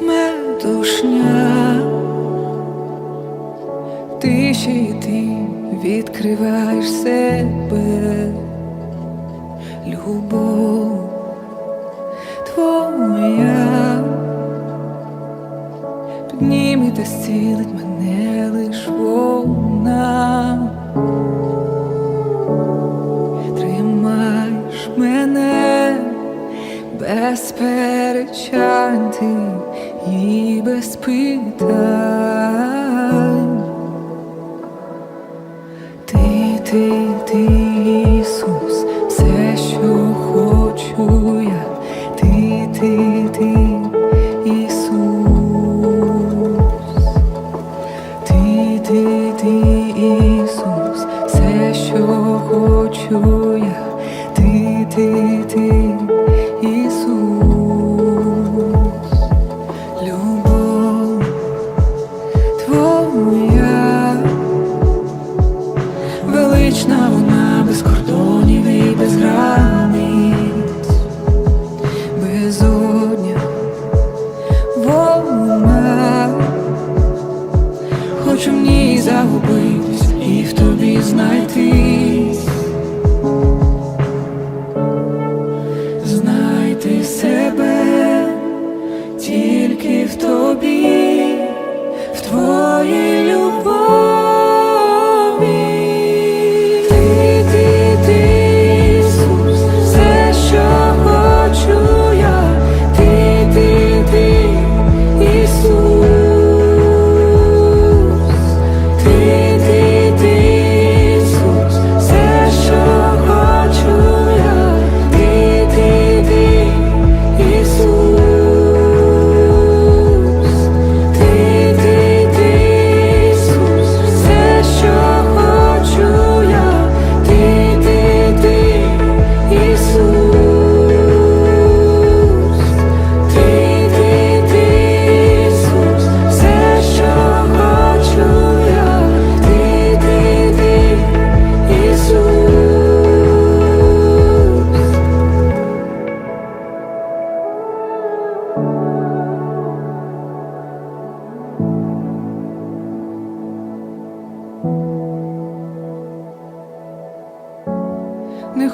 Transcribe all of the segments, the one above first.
метушня, ти ще й ти відкриваєш себе, любов твоя, підніметься, зцілить мене. Перечань ти і без питань. Ти, ти, ти, Ісус, все, що хочу я, ти, ти, ти, ти, ти, ти, Ісус, все, що хочу я, ти, ти, Велична вона без кордонів і без границь,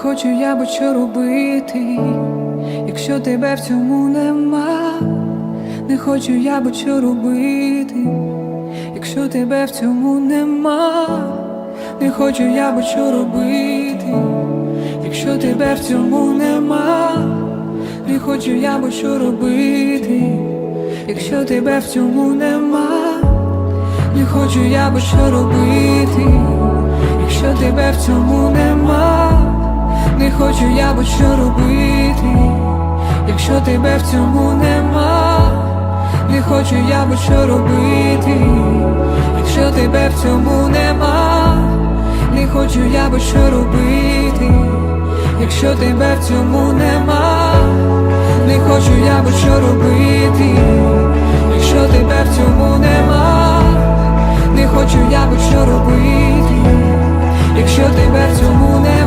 хочу я будь що робити, якщо тебе в цьому нема, не хочу я будь що робити, якщо тебе в цьому нема, не хочу я будь що робити, якщо тебе в цьому нема, не хочу я будь що робити, якщо тебе в цьому нема, не хочу я будь що робити, якщо тебе в цьому нема, не хочу я будь що робити, якщо тебе в цьому нема, не хочу я будь що робити, якщо тебе в цьому нема, не хочу я будь що робити, якщо тебе в цьому нема, не хочу я будь що робити, якщо тебе в цьому нема, не хочу я будь що робити, якщо тебе в цьому нема,